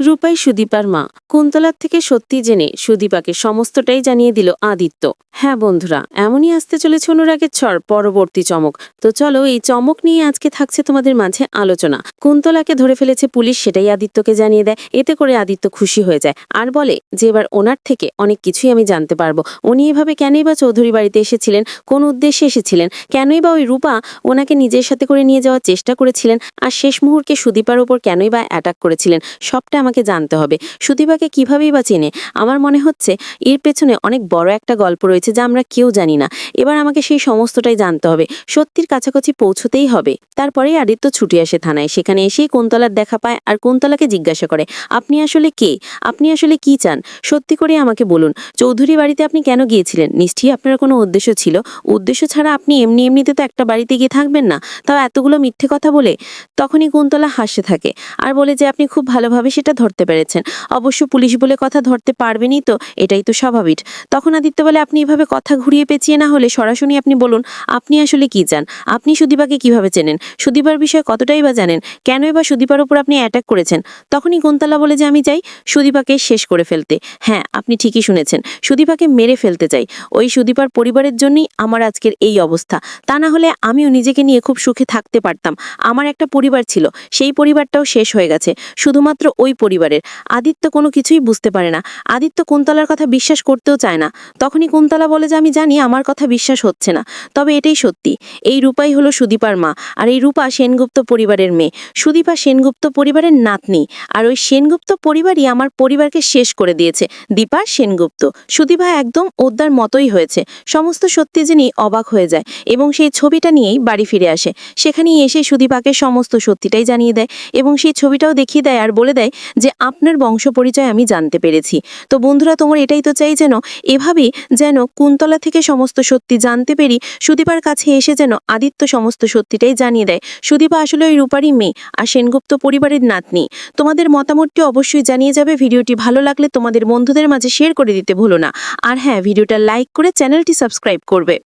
রূপাই সুদীপার মা। কুন্তলার থেকে সত্যি জেনে সুদীপাকে সমস্তটাই জানিয়ে দিল আদিত্য। হ্যাঁ বন্ধুরা, এমনই আসতে চলেছে অনুরাগের ছড় পরবর্তী চমক। তো চলো এই চমক নিয়ে আজকে থাকছে তোমাদের মাঝে আলোচনা। কুন্তলাকে ধরে ফেলেছে পুলিশ, সেটাই আদিত্যকে জানিয়ে দেয়। এতে করে আদিত্য খুশি হয়ে যায়। আর বলে যে এবার ওনার থেকে অনেক কিছুই আমি জানতে পারব। উনি এভাবে কেনই বা চৌধুরী বাড়িতে এসেছিলেন? কোন উদ্দেশ্যে এসেছিলেন? কেনই বা ওই রূপা ওনাকে নিজের সাথে করে নিয়ে যাওয়ার চেষ্টা করেছিলেন? আর শেষ মুহূর্তে সুদীপার উপর কেনই বা অ্যাটাক করেছিলেন? সবটা আমাকে জানতে হবে। সুদীপাকে কিভাবেই বা চেনে? আমার মনে হচ্ছে এর পেছনে অনেক বড় একটা গল্প রয়েছে যা আমরা কেউ জানি না। এবার আমাকে সেই সমস্তটাই জানতে হবে। সত্যির কাছাকাছি পৌঁছতেই হবে। তারপরেই আদিত্য ছুটে আসে থানায়। সেখানে এসেই কুন্তলার দেখা পায় আর কুন্তলাকে জিজ্ঞাসা করে, আপনি আসলে কে? আপনি আসলে কি চান? সত্যি করে আমাকে বলুন। চৌধুরী বাড়িতে আপনি কেন গিয়েছিলেন? নিশ্চয়ই আপনার কোনো উদ্দেশ্য ছিল। উদ্দেশ্য ছাড়া আপনি এমনি এমনিতে তো একটা বাড়িতে গিয়ে থাকবেন না। তাও এতগুলো মিথ্যে কথা বলে তখনই কুন্তলা হাসে থাকে। আর বলে যে আপনি খুব ভালোভাবে সেটা ধরতে পেরেছেন। অবশ্য পুলিশ বলে কথা ধরতে পারবেনই তো, এটাই তো স্বাভাবিক। তখন আদিত্য বলে, আপনি এভাবে কথা ঘুরিয়ে পেঁচিয়ে না হলে সরাসরি আপনি বলুন, আপনি আসলে কি চান? আপনি সুদীপাকে কীভাবে চেনেন? সুদীপার বিষয়ে কতটাই বা জানেন? কেন এবার সুদীপার উপর আপনি অ্যাটাক করেছেন? তখনই কুন্তলা বলে, যে আমি চাই সুদীপাকে শেষ করে ফেলতে। হ্যাঁ আপনি ঠিকই শুনেছেন, সুদীপাকে মেরে ফেলতে চাই। ওই সুদীপার পরিবারের জন্যই আমার আজকের এই অবস্থা। তা না হলে আমিও নিজেকে নিয়ে খুব সুখে থাকতে পারতাম। আমার একটা পরিবার ছিল, সেই পরিবারটাও শেষ হয়ে গেছে, শুধুমাত্র ওই পরিবারের। আদিত্য কোনো কিছুই বুঝতে পারে না। আদিত্য কুন্তলার কথা বিশ্বাস করতেও চায় না। তখনই কুন্তলা বলে যে, আমি জানি আমার কথা বিশ্বাস হচ্ছে না। তবে এটাই সত্যি। এই রূপাই হলো সুদীপার মা। আর এই রূপা সেনগুপ্ত পরিবারের মেয়ে। সুদীপা সেনগুপ্ত পরিবারের নাতনি। আর ওই সেনগুপ্ত পরিবারই আমার পরিবারকে শেষ করে দিয়েছে। দীপা সেনগুপ্ত। সুদীপা একদম ওদ্দার মতোই হয়েছে। সমস্ত সত্যি জেনে অবাক হয়ে যায় এবং সেই ছবিটা নিয়েই বাড়ি ফিরে আসে। সেখানেই এসে সুদীপাকে সমস্ত সত্যিটাই জানিয়ে দেয় এবং সেই ছবিটাও দেখিয়ে দেয় আর বলে দেয় যে, আপনার বংশ পরিচয় আমি জানতে পেরেছি। তো বন্ধুরা, তোমার এটাই তো চাই যেন এভাবেই যেন কুন্তলা থেকে সমস্ত সত্যি জানতে পেরি সুদীপার কাছে এসে যেন আদিত্য সমস্ত সত্যিটাই জানিয়ে দেয়। সুদীপা আসলে ওই রূপারই মেয়ে আর সেনগুপ্ত পরিবারের নাতনি। তোমাদের মতামতটি অবশ্যই জানিয়ে যাবে। ভিডিওটি ভালো লাগলে তোমাদের বন্ধুদের মাঝে শেয়ার করে দিতে ভুলো না। আর হ্যাঁ ভিডিওটা লাইক করে চ্যানেলটি সাবস্ক্রাইব করবে।